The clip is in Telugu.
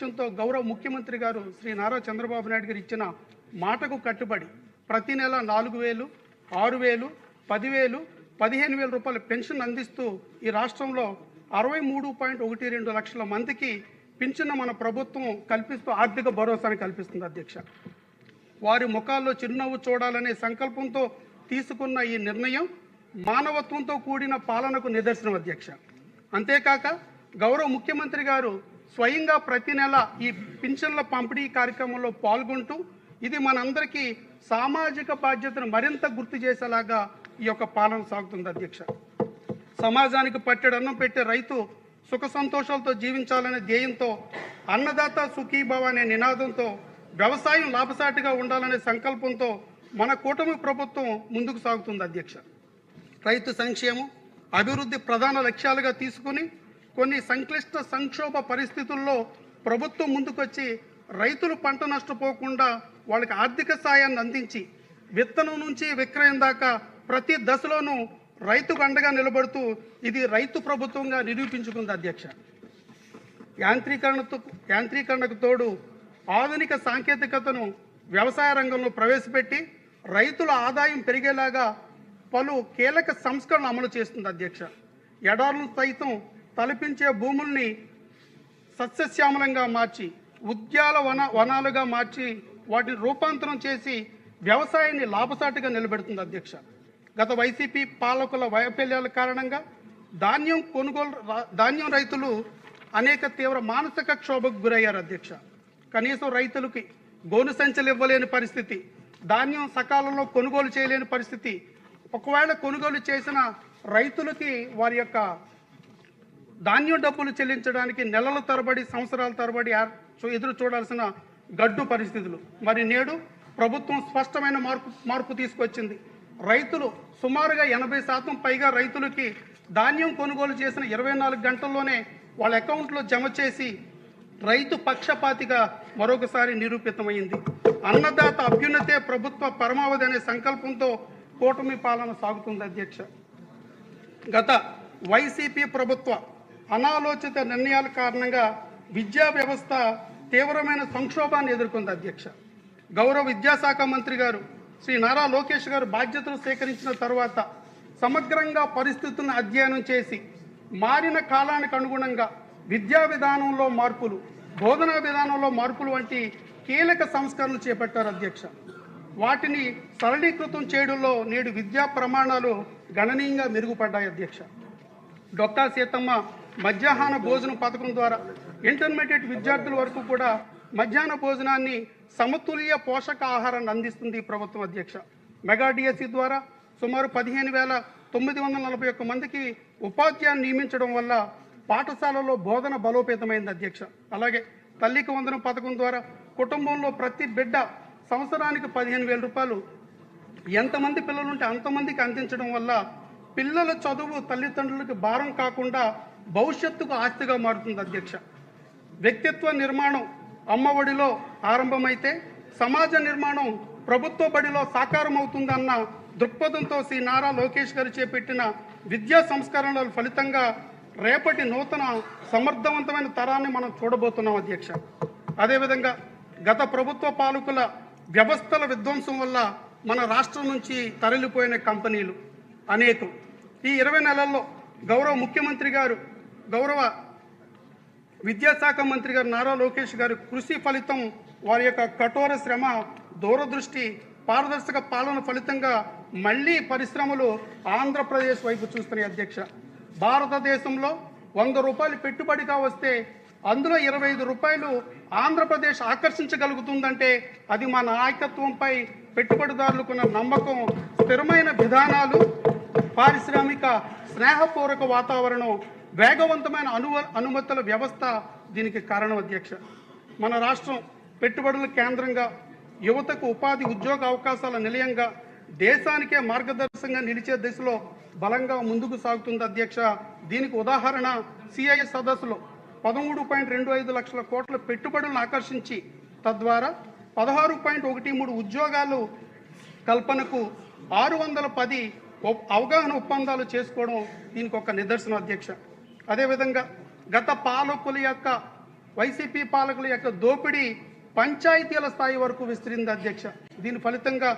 తో గౌరవ ముఖ్యమంత్రి గారు శ్రీ నారా చంద్రబాబు నాయుడు గారు ఇచ్చిన మాటకు కట్టుబడి ప్రతి నెల నాలుగు వేలు ఆరు వేలు పదివేలు పదిహేను వేల రూపాయల పెన్షన్ అందిస్తూ ఈ రాష్ట్రంలో అరవై మూడు పాయింట్ ఒకటి రెండు లక్షల మందికి పింఛను మన ప్రభుత్వం కల్పిస్తూ ఆర్థిక భరోసాని కల్పిస్తుంది అధ్యక్ష. వారి ముఖాల్లో చిరునవ్వు చూడాలనే సంకల్పంతో తీసుకున్న ఈ నిర్ణయం మానవత్వంతో కూడిన పాలనకు నిదర్శనం అధ్యక్ష. అంతేకాక గౌరవ ముఖ్యమంత్రి గారు స్వయంగా ప్రతి నెల ఈ పింఛన్ల పంపిణీ కార్యక్రమంలో పాల్గొంటూ ఇది మనందరికీ సామాజిక బాధ్యతను మరింత గుర్తు చేసేలాగా ఈ యొక్క పాలన సాగుతుంది అధ్యక్ష. సమాజానికి పట్టెడు అన్నం పెట్టే రైతు సుఖ సంతోషాలతో జీవించాలనే ధ్యేయంతో అన్నదాత సుఖీభవ అనే నినాదంతో వ్యవసాయం లాభసాటిగా ఉండాలనే సంకల్పంతో మన కూటమి ప్రభుత్వం ముందుకు సాగుతుంది అధ్యక్ష. రైతు సంక్షేమం అభివృద్ధి ప్రధాన లక్ష్యాలుగా తీసుకుని కొన్ని సంక్లిష్ట సంక్షోభ పరిస్థితుల్లో ప్రభుత్వం ముందుకొచ్చి రైతులు పంట నష్టపోకుండా వాళ్ళకి ఆర్థిక సాయాన్ని అందించి విత్తనం నుంచి విక్రయం దాకా ప్రతి దశలోనూ రైతుకు అండగా నిలబడుతూ ఇది రైతు ప్రభుత్వంగా నిరూపించుకుంది అధ్యక్ష. యాంత్రీకరణతో యాంత్రీకరణకు తోడు ఆధునిక సాంకేతికతను వ్యవసాయ రంగంలో ప్రవేశపెట్టి రైతుల ఆదాయం పెరిగేలాగా పలు కీలక సంస్కరణలు అమలు చేస్తుంది అధ్యక్ష. ఎడార్లు సైతం తలపించే భూముల్ని సస్యశ్యామలంగా మార్చి ఉద్యాల వన వనాలుగా మార్చి వాటిని రూపాంతరం చేసి వ్యవసాయాన్ని లాభసాటిగా నిలబెడుతుంది అధ్యక్ష. గత వైసీపీ పాలకుల వైఫల్యాల కారణంగా ధాన్యం కొనుగోలు ధాన్యం రైతులు అనేక తీవ్ర మానసిక క్షోభకు గురయ్యారు అధ్యక్ష. కనీసం రైతులకి గోను సంచులు ఇవ్వలేని పరిస్థితి ధాన్యం సకాలంలో కొనుగోలు చేయలేని పరిస్థితి ఒకవేళ కొనుగోలు చేసిన రైతులకి వారి యొక్క ధాన్యం డబ్బులు చెల్లించడానికి నెలల తరబడి సంవత్సరాల తరబడి ఎదురు చూడాల్సిన గడ్డు పరిస్థితులు. మరి నేడు ప్రభుత్వం స్పష్టమైన మార్పు మార్పు తీసుకొచ్చింది. రైతులు సుమారుగా ఎనభై శాతం పైగా రైతులకి ధాన్యం కొనుగోలు చేసిన ఇరవై నాలుగు గంటల్లోనే వాళ్ళ అకౌంట్లో జమ చేసి రైతు పక్షపాతిగా మరొకసారి నిరూపితమైంది. అన్నదాత అభ్యున్నతే ప్రభుత్వ పరమావధి అనే సంకల్పంతో కూటమి పాలన సాగుతుంది అధ్యక్ష. గత వైసీపీ ప్రభుత్వ అనాలోచిత నిర్ణయాల కారణంగా విద్యా వ్యవస్థ తీవ్రమైన సంక్షోభాన్ని ఎదుర్కొంది అధ్యక్ష. గౌరవ విద్యాశాఖ మంత్రి గారు శ్రీ నారా లోకేష్ గారు బాధ్యతలు సేకరించిన తర్వాత సమగ్రంగా పరిస్థితులను అధ్యయనం చేసి మారిన కాలానికి అనుగుణంగా విద్యా విధానంలో మార్పులు బోధనా విధానంలో మార్పులు వంటి కీలక సంస్కరణలు చేపట్టారు అధ్యక్ష. వాటిని సరళీకృతం చేయడంలో నేడు విద్యా ప్రమాణాలు గణనీయంగా మెరుగుపడ్డాయి అధ్యక్ష. డొక్కా సీతమ్మ మధ్యాహ్న భోజనం పథకం ద్వారా ఇంటర్మీడియట్ విద్యార్థుల వరకు కూడా మధ్యాహ్న భోజనాన్ని సమతుల్య పోషక ఆహారాన్ని అందిస్తుంది ప్రభుత్వం అధ్యక్ష. మెగా డిఎస్సి ద్వారా సుమారు పదిహేను వేల తొమ్మిది వందల నలభై ఒక్క మందికి ఉపాధ్యాయులు నియమించడం వల్ల పాఠశాలలో బోధన బలోపేతమైంది అధ్యక్ష. అలాగే తల్లికి వందనం పథకం ద్వారా కుటుంబంలో ప్రతి బిడ్డ సంవత్సరానికి పదిహేను వేల రూపాయలు ఎంతమంది పిల్లలు ఉంటే అంతమందికి అందించడం వల్ల పిల్లల చదువు తల్లిదండ్రులకు భారం కాకుండా భవిష్యత్తుకు ఆస్తిగా మారుతుంది అధ్యక్ష. వ్యక్తిత్వ నిర్మాణం అమ్మఒడిలో ఆరంభమైతే సమాజ నిర్మాణం ప్రభుత్వ బడిలో సాకారం అవుతుందన్న దృక్పథంతో శ్రీ నారా లోకేష్ గారు చేపట్టిన విద్యా సంస్కరణల ఫలితంగా రేపటి నూతన సమర్థవంతమైన తరాన్ని మనం చూడబోతున్నాం అధ్యక్ష. అదేవిధంగా గత ప్రభుత్వ పాలకుల వ్యవస్థల విధ్వంసం వల్ల మన రాష్ట్రం నుంచి తరలిపోయిన కంపెనీలు అనేకం. ఈ ఇరవై నెలల్లో గౌరవ ముఖ్యమంత్రి గారు గౌరవ విద్యాశాఖ మంత్రి గారు నారా లోకేష్ గారి కృషి ఫలితం వారి యొక్క కఠోర శ్రమ దూరదృష్టి పారదర్శక పాలన ఫలితంగా మళ్ళీ పరిశ్రమలు ఆంధ్రప్రదేశ్ వైపు చూస్తున్నాయి అధ్యక్ష. భారతదేశంలో వంద రూపాయలు పెట్టుబడిగా వస్తే అందులో ఇరవై ఐదు రూపాయలు ఆంధ్రప్రదేశ్ ఆకర్షించగలుగుతుందంటే అది మన నాయకత్వంపై పెట్టుబడిదారులకున్న నమ్మకం స్థిరమైన విధానాలు పారిశ్రామిక స్నేహపూర్వక వాతావరణం వేగవంతమైన అను అనుమతుల వ్యవస్థ దీనికి కారణం అధ్యక్ష. మన రాష్ట్రం పెట్టుబడుల కేంద్రంగా యువతకు ఉపాధి ఉద్యోగ అవకాశాల నిలయంగా దేశానికే మార్గదర్శకంగా నిలిచే దిశలో బలంగా ముందుకు సాగుతుంది అధ్యక్ష. దీనికి ఉదాహరణ సిఐఎస్ సదస్సులో పదమూడు పాయింట్ రెండు ఐదు లక్షల కోట్ల పెట్టుబడులను ఆకర్షించి తద్వారా పదహారు పాయింట్ ఒకటి మూడు ఉద్యోగాలు కల్పనకు ఆరు వందల పది అవగాహన ఒప్పందాలు చేసుకోవడం దీనికి ఒక నిదర్శన అధ్యక్ష. అదేవిధంగా గత పాలకుల యొక్క వైసీపీ పాలకుల యొక్క దోపిడీ పంచాయతీల స్థాయి వరకు విస్తరింది అధ్యక్ష. దీని ఫలితంగా